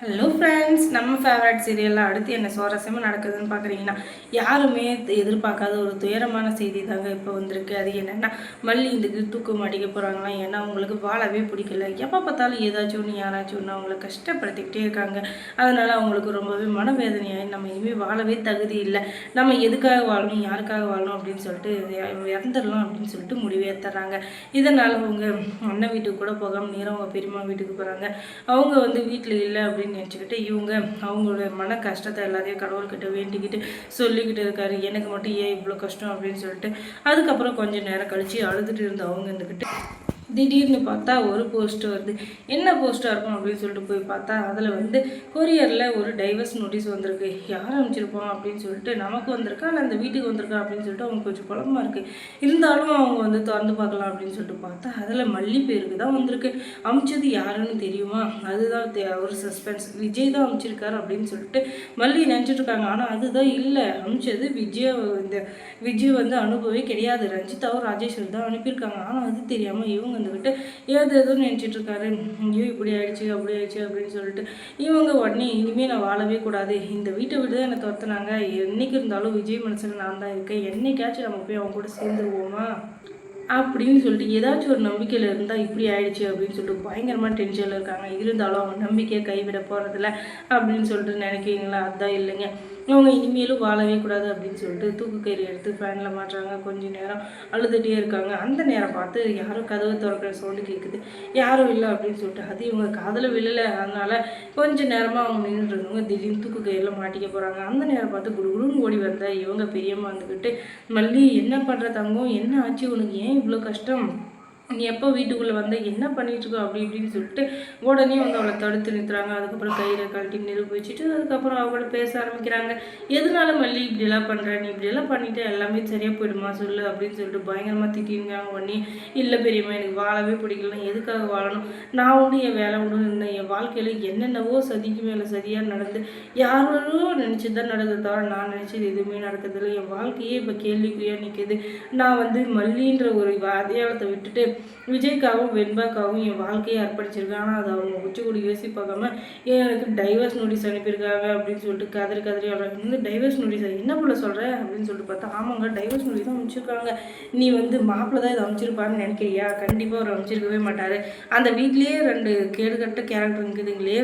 Hello friends நம்ம favourite சீரியலில் அடுத்து என்ன சுவாரஸ்யமாக நடக்குதுன்னு பார்க்குறீங்கன்னா யாருமே எதிர்பார்க்காத ஒரு துயரமான செய்தி தாங்க இப்போ வந்திருக்கு. அது என்னென்னா மல்லி இதுக்கு தூக்கம் மாட்டிக்க போகிறாங்களாம் ஏன்னா அவங்களுக்கு வாழவே பிடிக்கல. எப்போ பார்த்தாலும் ஏதாச்சும் ஒன்று யாராச்சும் ஒன்று அவங்கள கஷ்டப்படுத்திக்கிட்டே இருக்காங்க. அதனால் அவங்களுக்கு ரொம்பவே மனவேதனையாகி நம்ம இனிமேல் வாழவே தகுதி இல்லை. நம்ம எதுக்காக வாழணும் யாருக்காக வாழணும் அப்படின்னு சொல்லிட்டு இறந்துடலாம் அப்படின்னு சொல்லிட்டு முடிவேற்றுறாங்க இதனால் அவங்க அண்ணன் வீட்டுக்கு கூட போகாமல் நேரம் அவங்க பெரியம்மா வீட்டுக்கு போகிறாங்க அவங்க வந்து வீட்டில் இல்லை அப்படின்னு நினச்சிக்கிட்டு இவங்க அவங்களோட மன கஷ்டத்தை எல்லாத்தையும் கடவுள்கிட்ட வேண்டிக்கிட்டு சொல்லிக்கிட்டு இருக்காரு. எனக்கு மட்டும் ஏன் இவ்வளோ கஷ்டம் அப்படின்னு சொல்லிட்டு அதுக்கப்புறம் கொஞ்சம் நேரம் கழித்து அழுதுட்டு இருந்த அவங்க இருந்துக்கிட்டு திடீர்னு பார்த்தா ஒரு போஸ்ட் வருது. என்ன போஸ்ட்டாக இருக்கும் அப்படின்னு சொல்லிட்டு போய் பார்த்தா அதில் வந்து கொரியரில் ஒரு டைவர்ஸ் நோட்டீஸ் வந்திருக்கு. யார் அனுப்பிச்சிருப்போம் அப்படின்னு சொல்லிட்டு நமக்கு வந்திருக்கா இல்லை அந்த வீட்டுக்கு வந்திருக்கா அப்படின்னு சொல்லிட்டு அவங்க கொஞ்சம் குழம்பா இருக்குது இருந்தாலும் அவங்க வந்து திறந்து பார்க்கலாம் அப்படின்னு சொல்லிட்டு பார்த்தா அதில் மல்லி பேருக்கு தான் வந்திருக்கு. அமிச்சது யாருன்னு தெரியுமா? அதுதான் தே- ஒரு சஸ்பென்ஸ் விஜய் தான் அமிச்சிருக்காரு அப்படின்னு சொல்லிட்டு மல்லி நினச்சிட்டு இருக்காங்க ஆனால் அதுதான் இல்லை. அமிச்சது விஜய் இந்த விஜய் வந்து அனுபவே கிடையாது. ரஞ்சிதாவும் ராஜேஸ்வரி தான் அனுப்பியிருக்காங்க. ஆனால் அது தெரியாமல் இவங்க வந்துக்கிட்டு ஏது எதுவும் நினச்சிட்டு இருக்காரு ஐயோ இப்படி ஆயிடுச்சு அப்படி ஆயிடுச்சு அப்படின்னு சொல்லிட்டு இவங்க உடனே இனிமேல் நான் வாழவே கூடாது. இந்த வீட்டை விட்டு தான் என்னை துரத்துனாங்க. என்னைக்கு இருந்தாலும் விஜய் மனசில் நான் தான் இருக்கேன். என்னைக்காச்சும் நம்ம போய் அவங்க கூட சேர்ந்துருவோமா? அப்படின்னு சொல்லிட்டு ஏதாச்சும் ஒரு நம்பிக்கையில் இருந்தால் இப்படி ஆயிடுச்சு அப்படின்னு சொல்லிட்டு பயங்கரமாக டென்ஷனில் இருக்காங்க. இருந்தாலும் அவங்க நம்பிக்கையை கைவிட போகிறதில்ல அப்படின்னு சொல்லிட்டு நினைக்கிறீங்களா? அதான் இல்லைங்க. இவங்க இனிமேலும் வாழவே கூடாது அப்படின்னு சொல்லிட்டு தூக்கு கயிறு எடுத்து ஃபேனில் மாட்டுறாங்க. கொஞ்ச நேரம் அழுதுகிட்டே இருக்காங்க. அந்த நேரம் பார்த்து யாரும் கதவு திறக்கிற சவுண்டு கேட்குது யாரும் இல்லை அப்படின்னு சொல்லிட்டு அது இவங்க காதில் விழலை. அதனால கொஞ்ச நேரமாக அவங்க நின்றுட்டு இருந்தவங்க திடீர்னு தூக்கு கயிறில் மாட்டிக்க போகிறாங்க அந்த நேரம் பார்த்து குடுகுடுன்னு ஓடி வந்த இவங்க பெரியம்மா வந்துக்கிட்டு மல்லி என்ன பண்ணுற தங்கம்? என்ன ஆச்சு உனக்கு? ஏன் இவ்வளோ கஷ்டம்? நீ எப்போ வீட்டுக்குள்ளே வந்த என்ன பண்ணிட்டு இருக்கோ அப்படி இப்படின்னு சொல்லிட்டு உடனே வந்து அவளை தடுத்து நிறுத்துறாங்க. அதுக்கப்புறம் கயிறை கழட்டி நிரூபிச்சுட்டு அதுக்கப்புறம் அவங்கள பேச ஆரம்பிக்கிறாங்க. எதனால மல்லி இப்படியெல்லாம் பண்ணுற நீ இப்படியெல்லாம் பண்ணிட்டு எல்லாமே சரியாக போயிடுமா சொல்லு அப்படின்னு சொல்லிட்டு பயங்கரமாக திட்டிருக்காங்க உடனே. இல்லை பெரியம்மா எனக்கு வாழவே பிடிக்கல. எதுக்காக வாழணும்? நான் உண்டு என் வேலை உண்டு இருந்தேன் என் வாழ்க்கையில் என்னென்னவோ சதிக்கு மேலே சரியாக நடந்து யாரோ நினச்சி தான் நடந்தது தவிர நான் நினச்சது எதுவுமே நடக்கிறதில்ல. என் வாழ்க்கையே இப்போ கேள்விக்குறியாக நிற்கிது நான் வந்து மல்லின்ற ஒரு அடையாளத்தை விட்டுட்டு விஜய்க்காகவும் வெண்பாக்காகவும் என் வாழ்க்கையை அர்ப்பணிச்சிருக்கேன் ஆனால் அது அவங்க உச்சி கூட யோசி பார்க்காம எனக்கு டைவர்ஸ் நோட்டீஸ் அனுப்பியிருக்காங்க? அப்படின்னு சொல்லிட்டு கதறி கதறி அவங்க வந்து டைவர்ஸ் நோட்டீஸ் என்ன போல சொல்கிற அப்படின்னு சொல்லிட்டு பார்த்தா ஆமாங்க டைவர்ஸ் நோட்டீஸ் தான் அனுப்பிச்சிருக்காங்க. நீ வந்து மாப்பிள்ளை தான் இதை அனுப்பிச்சிருப்பான்னு நினைக்கிறியா? கண்டிப்பாக அவர் அனுப்பிச்சிருக்கவே மாட்டார். அந்த வீட்லேயே ரெண்டு கேடுகட்ட கேரக்டர் இருக்குதுங்களே.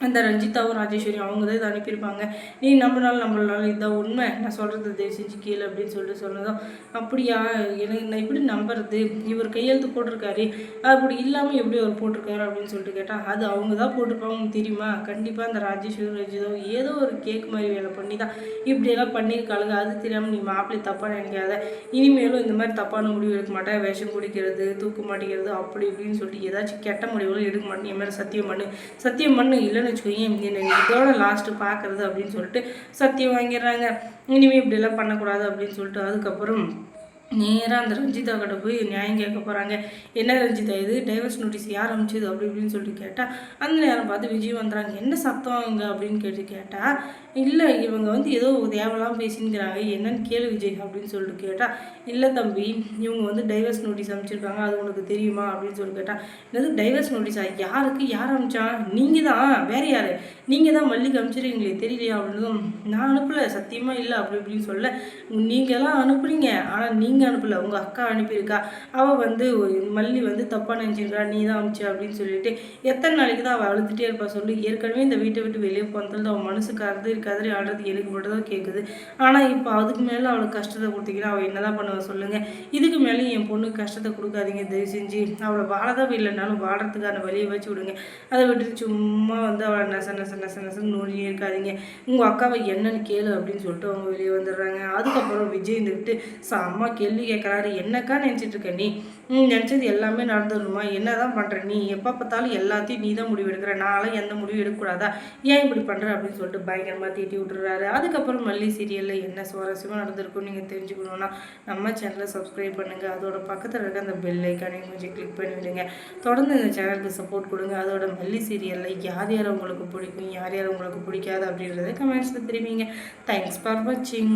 அந்த ரஞ்சிதாவும் ராஜேஸ்வரி அவங்க தான் இதை அனுப்பியிருப்பாங்க. நீ நம்பினாலும் நம்மளால இதுதான் உண்மை. நான் சொல்கிறது தயவு செஞ்சு கீழே அப்படின்னு சொல்லிட்டு சொன்னதும் அப்படியா? எனக்கு நான் எப்படி நம்புறது? இவர் கையெழுத்து போட்டிருக்காரு. அப்படி இல்லாமல் எப்படி அவர் போட்டிருக்காரு? அப்படின்னு சொல்லிட்டு கேட்டால் அது அவங்க தான் போட்டிருப்பாங்க தெரியுமா? கண்டிப்பாக அந்த ராஜேஸ்வரி ரஞ்சிதாவும் ஏதோ ஒரு கேக் மாதிரி வேலை பண்ணி தான் இப்படியெல்லாம் பண்ணியிருக்காளுங்க. அது தெரியாமல் நீ மாப்பிள்ளை தப்பாக நினைக்காத. இனிமேலும் இந்த மாதிரி தப்பான முடிவு எடுக்க மாட்டேன். விஷம் குடிக்கிறது தூக்க மாட்டேங்கிறது அப்படி இப்படின்னு சொல்லிட்டு ஏதாச்சும் கெட்ட முடிவுகளும் எடுக்க மாட்டேன். என் மேலே சத்தியம் பண்ணு. சத்தியம் பண்ணு. இல்லைன்னு வச்சுக்கோங்க இதோட லாஸ்ட்டு பார்க்குறது அப்படின்னு சொல்லிட்டு சத்தியம் வாங்கிடுறாங்க. இனிமேல் இப்படியெல்லாம் பண்ணக்கூடாது அப்படின்னு சொல்லிட்டு அதுக்கப்புறம் நேராக அந்த ரஞ்சிதா கிட்ட போய் நியாயம் கேட்க போகிறாங்க என்ன ரஞ்சிதா இது? டைவர்ஸ் நோட்டீஸ் யார் அனுப்பிச்சது? அப்படி இப்படின்னு சொல்லிட்டு கேட்டால் அந்த நேரம் பார்த்து விஜய் வந்துடுறாங்க என்ன சத்தம் இங்கே அப்படின்னு கேட்டு கேட்டால் இல்லை இவங்க வந்து ஏதோ தேவலாம் பேசினுங்கிறாங்க என்னன்னு கேளு விஜய் அப்படின்னு சொல்லிட்டு கேட்டால் இல்லை தம்பி இவங்க வந்து டைவர்ஸ் நோட்டீஸ் அனுப்பிச்சிருக்காங்க. அது உனக்கு தெரியுமா? அப்படின்னு சொல்லி கேட்டால் என்னது டைவர்ஸ் நோட்டீஸா யாருக்கு? யார் அனுப்பிச்சா? நீங்கள் தான். வேறு யார்? நீங்கள் தான் மல்லிகை அனுப்பிச்சிருக்கீங்களே தெரியலையா? அப்படின்னு நான் அனுப்பலை. சத்தியமாக இல்லை. அப்படி இப்படின்னு சொல்ல நீங்களாம் அனுப்புறீங்க. ஆனால் நீங்கள் அனுப்பல. உங்கள் அக்கா அனுப்பியிருக்கா. அவள் வந்து மல்லி வந்து தப்பாக நினச்சிருக்கா. நீ தான் அமிச்சு அப்படின்னு சொல்லிட்டு எத்தனை நாளைக்கு தான் அவள் அழுதுகிட்டே இருப்பா சொல்லி. ஏற்கனவே இந்த வீட்டை விட்டு வெளியே போனதுல அவன் மனசுக்கு அறுது இருக்காது ஆடுறது எனக்கு மட்டும் தான் கேட்குது ஆனால் இப்போ அதுக்கு மேலே அவளுக்கு கஷ்டத்தை கொடுத்தீங்கன்னா அவள் என்ன தான் பண்ணுவா சொல்லுங்கள் இதுக்கு மேலே என் பொண்ணுக்கு கஷ்டத்தை கொடுக்காதீங்க. தயவு செஞ்சு அவளை வாழதான் இல்லைனாலும் வாழறதுக்கான வழியை வச்சு விடுங்க. அதை விட்டுட்டு சும்மா வந்து அவளை நச நச நச நசன்னு நோண்டியே இருக்காதீங்க. உங்கள் அக்காவை என்னன்னு கேளு அப்படின்னு சொல்லிட்டு அவங்க வெளியே வந்துடுறாங்க. அதுக்கப்புறம் விஜய் இருந்துக்கிட்டு செம்ம கேள்வி கேட்குறாரு என்னக்கா நினச்சிட்டு இருக்க நீ? நினச்சது எல்லாமே நடந்துடணுமா? என்ன தான் பண்ணுற நீ? எப்போ பார்த்தாலும் எல்லாத்தையும் நீ தான் முடிவு எடுக்கிற. நானும் எந்த முடிவு எடுக்கக்கூடாதா? ஏன் இப்படி பண்ணுற அப்படின்னு சொல்லிட்டு பயங்கரமாக தீட்டி விட்டுறாரு. அதுக்கப்புறம் மல்லி சீரியலில் என்ன சுவாரஸ்யமாக நடந்திருக்கும்னு நீங்கள் தெரிஞ்சுக்கணுன்னா நம்ம சேனலை சப்ஸ்கிரைப் பண்ணுங்கள் அதோட பக்கத்தில் இருக்க அந்த பெல் ஐக்கானையும் கொஞ்சம் கிளிக் பண்ணி விடுங்க. தொடர்ந்து இந்த சேனலுக்கு சப்போர்ட் கொடுங்க. அதோட மல்லி சீரியலில் யார் யார் உங்களுக்கு பிடிக்கும்? யார் யார் உங்களுக்கு பிடிக்காது அப்படின்றத கமெண்ட்ஸில் தெரிவிங்க. தேங்க்ஸ் ஃபார் வாட்சிங்